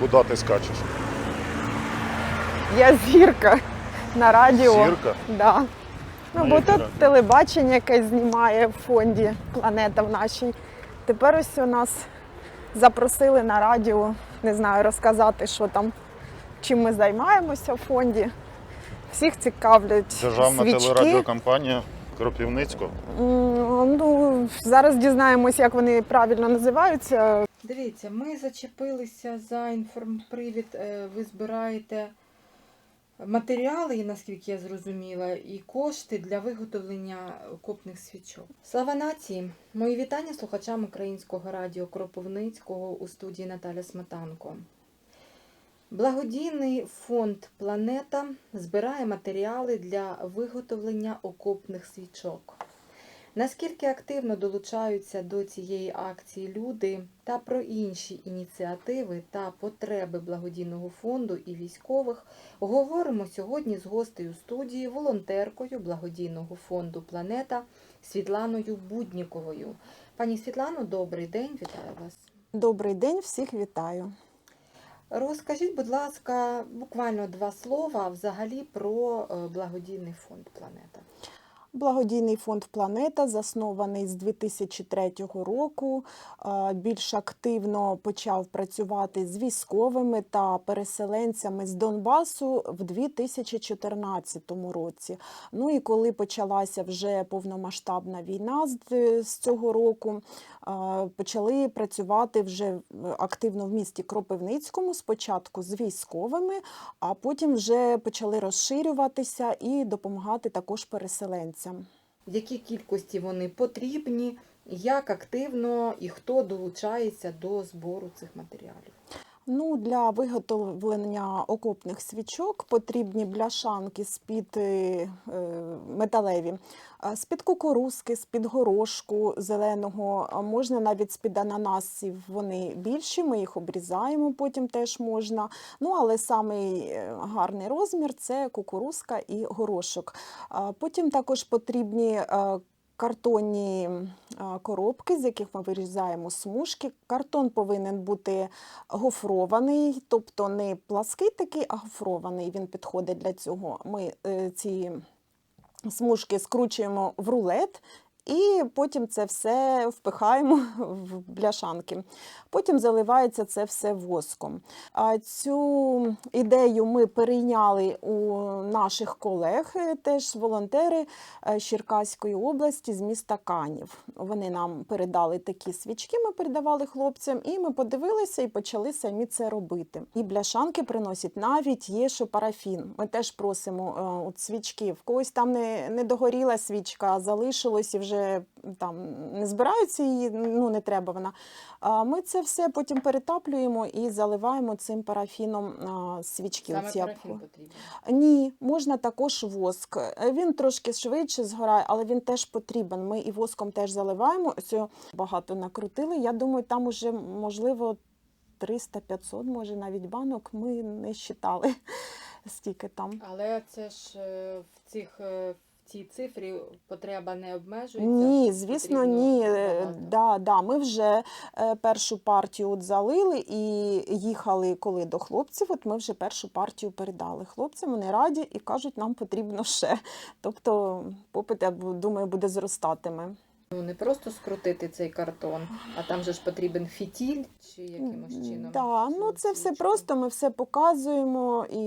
Куди ти скачеш? Я зірка на радіо. Зірка? Да. Ну, бо тут радіо? телебачення якесь знімає в фонді Планета в нашій. Тепер ось у нас запросили на радіо, не знаю, розказати, що там, чим ми займаємося в фонді. Всіх цікавлять Державна свічки. телерадіокомпанія Кропивницького. Ну, зараз дізнаємось, як вони правильно називаються. Дивіться, ми зачепилися за інформпривід. е, Ви збираєте матеріали, наскільки я зрозуміла, і кошти для виготовлення окопних свічок. Слава нації! Мої вітання слухачам українського радіо Кропивницького у студії Наталя Сметанко. Благодійний фонд Планета збирає матеріали для виготовлення окопних свічок. Наскільки активно долучаються до цієї акції люди та про інші ініціативи та потреби благодійного фонду і військових, говоримо сьогодні з гостею студії, волонтеркою благодійного фонду Планета Світланою Будніковою. Пані Світлано, добрий день, вітаю вас. Добрий день, всіх вітаю. Розкажіть, будь ласка, буквально два слова взагалі про е, благодійний фонд Планета. Благодійний фонд Планета заснований з 2003 року. Більш активно почав працювати з військовими та переселенцями з Донбасу в 2014 році. Ну і коли почалася вже повномасштабна війна з- цього року, почали працювати вже активно в місті Кропивницькому, спочатку з військовими, а потім вже почали розширюватися і допомагати також переселенцям. В якій кількості вони потрібні, як активно і хто долучається до збору цих матеріалів. Ну, для виготовлення окопних свічок потрібні бляшанки з-під е, е, металеві, з-під кукурузки, з-під горошку зеленого, можна навіть з-під ананасів. Вони більші, ми їх обрізаємо, потім теж можна. Ну, але самий е, гарний розмір це кукурузка і горошок. Потім також потрібні картонні коробки, з яких ми вирізаємо смужки. Картон повинен бути гофрований, тобто не плаский такий, а гофрований. Він підходить для цього. Ми е, ці смужки скручуємо в рулет. І потім це все впихаємо в бляшанки. Потім заливається це все воском. А цю ідею ми перейняли у наших колег, теж волонтери е, з області з міста Канів. Вони нам передали такі свічки, ми передавали хлопцям, і ми подивилися і почали самі це робити. І бляшанки приносять навіть є, що парафін. Ми теж просимо е, от свічки. В когось там не, не догоріла свічка, залишилось і вже там не збираються її, ну не треба вона. Ми це все потім перетаплюємо і заливаємо цим парафіном свічки. Саме парафін потрібен. ні, можна також воск. Він трошки швидше згорає, але він теж потрібен. Ми і воском теж заливаємо. Ось багато накрутили. Я думаю, там уже можливо 300-500, може навіть банок. Ми не считали стільки там. Але це ж е, в цих е, цій цифрі потреба не обмежується. Ні, звісно, ні. Е, багато. Да, да. Ми вже е, першу партію от залили і їхали коли до хлопців. От ми вже першу партію передали хлопцям. Вони раді і кажуть, нам потрібно ще. Тобто попит, я думаю, буде зростатиме. Ну, не просто скрутити цей картон, а там же ж потрібен фітіль чи якимось чином. Да, цю ну це все просто. Ми все показуємо, і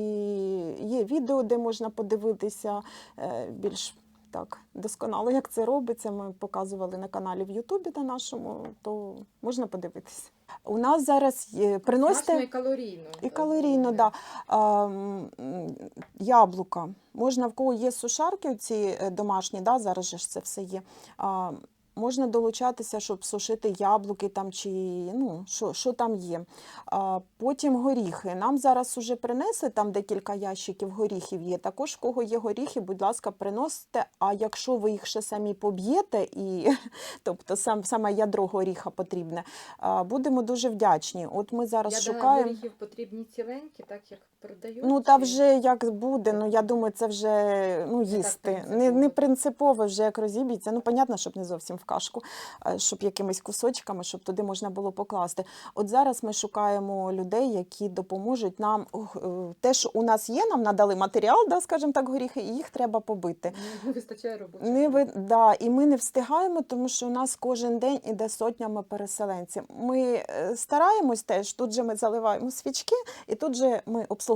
є відео, де можна подивитися е, більш так досконало, як це робиться. Ми показували на каналі в Ютубі на нашому, то можна подивитися. У нас зараз є приносите і калорійно. і калорійно, да. А, м, м, яблука. Можна, в кого є сушарки ці е, домашні, да, зараз же ж це все є. А, можна долучатися, щоб сушити яблуки там чи ну, що, що там є. А, потім горіхи. Нам зараз уже принесли там декілька ящиків горіхів є. Також в кого є горіхи, будь ласка, приносите. А якщо ви їх ще самі поб'єте, і тобто сам саме ядро горіха потрібне, а, будемо дуже вдячні. От ми зараз Ядра шукаємо. горіхів потрібні ціленькі, так як продають. Ну та вже як буде, ну я думаю, це вже ну, їсти. Не, не принципово. вже як розіб'ється. Ну, понятно, щоб не зовсім в кашку, щоб якимись кусочками, щоб туди можна було покласти. От зараз ми шукаємо людей, які допоможуть нам е, те, що у нас є, нам надали матеріал, да, скажімо так, горіхи, і їх треба побити. Не вистачає роботи. Не ви, да, і ми не встигаємо, тому що у нас кожен день іде сотнями переселенців. Ми е, стараємось теж, тут же ми заливаємо свічки, і тут же ми обслуговуємо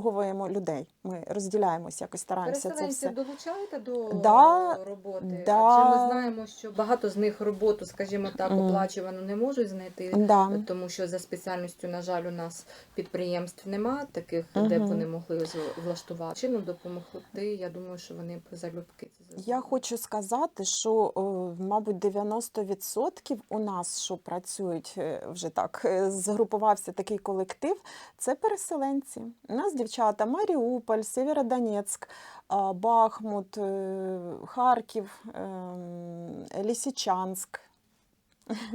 людей. Ми розділяємось, якось стараємося це все. долучаєте до Да, роботи? да. Адже ми знаємо, що багато з них роботу, скажімо так, Мгм. оплачувану не можуть знайти. Да. Тому що за спеціальністю, на жаль, у нас підприємств нема таких, де б вони могли влаштувати. Чином допомогти. Я думаю, що вони б залюбки. Я хочу сказати, що, мабуть, 90% у нас, що працюють е, вже так, е, згрупувався такий колектив, це переселенці. У нас дівчата Маріуполь, Сєвєродонецьк, Бахмут, е, Харків, ем,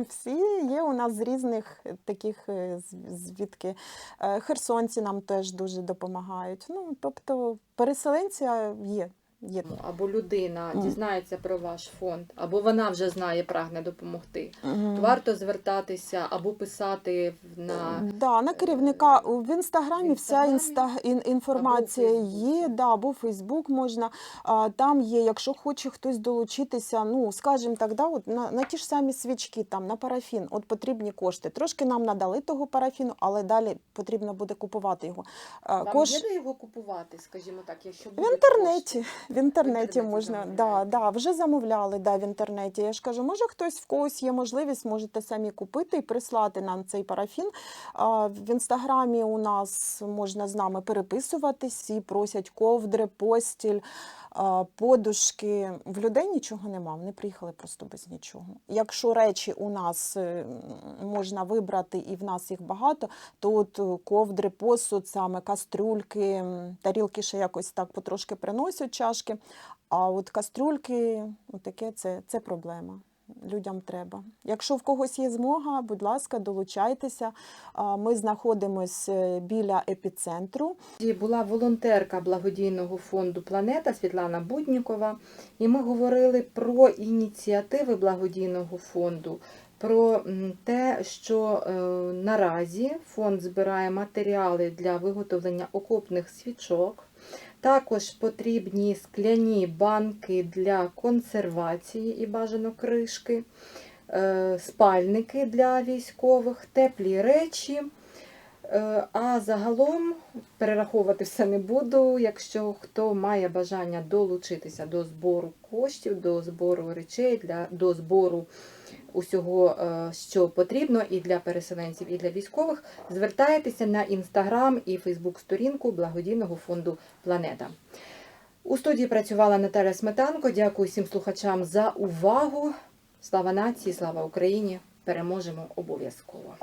Всі є у нас з різних е, таких, е, звідки Е, херсонці нам теж дуже допомагають. Ну, тобто переселенці є. Є. Або людина дізнається про ваш фонд, або вона вже знає, прагне допомогти. Мгм. Варто звертатися або писати на Да, на керівника в інстаграмі в вся інста, ін- інформація або є, да, або Фейсбук можна. А, там є, якщо хоче хтось долучитися, ну скажімо так, да, от на, на ті ж самі свічки, там на парафін, от потрібні кошти. Трошки нам надали того парафіну, але далі потрібно буде купувати його. А, вам кош- є де його купувати, скажімо так, якщо В інтернеті, кошти? В інтернеті можна, да, да, вже замовляли да, в інтернеті. Я ж кажу, може хтось в когось є можливість, можете самі купити і прислати нам цей парафін. А, в інстаграмі у нас можна з нами переписуватись, всі просять ковдри, постіль, подушки. В людей нічого нема, вони приїхали просто без нічого. Якщо речі у нас е, можна вибрати і в нас їх багато, то от е, ковдри, посуд, саме кастрюльки, тарілки ще якось так потрошки приносять чашки. А от кастрюльки, таке це, це проблема. Людям треба. Якщо в когось є змога, будь ласка, долучайтеся. Ми знаходимося біля епіцентру. Була волонтерка благодійного фонду Планета Світлана Буднікова, і ми говорили про ініціативи благодійного фонду, про те, що е, наразі фонд збирає матеріали для виготовлення окопних свічок. Також потрібні скляні банки для консервації і бажано кришки, е, спальники для військових, теплі речі. Е, А загалом перераховувати все не буду. Якщо хто має бажання долучитися до збору коштів, до збору речей, для, до збору усього, е, що потрібно і для переселенців, і для військових, звертайтеся на інстаграм і фейсбук сторінку благодійного фонду Планета. У студії працювала Наталя Сметанко. Дякую всім слухачам за увагу. Слава нації, слава Україні! Переможемо обов'язково!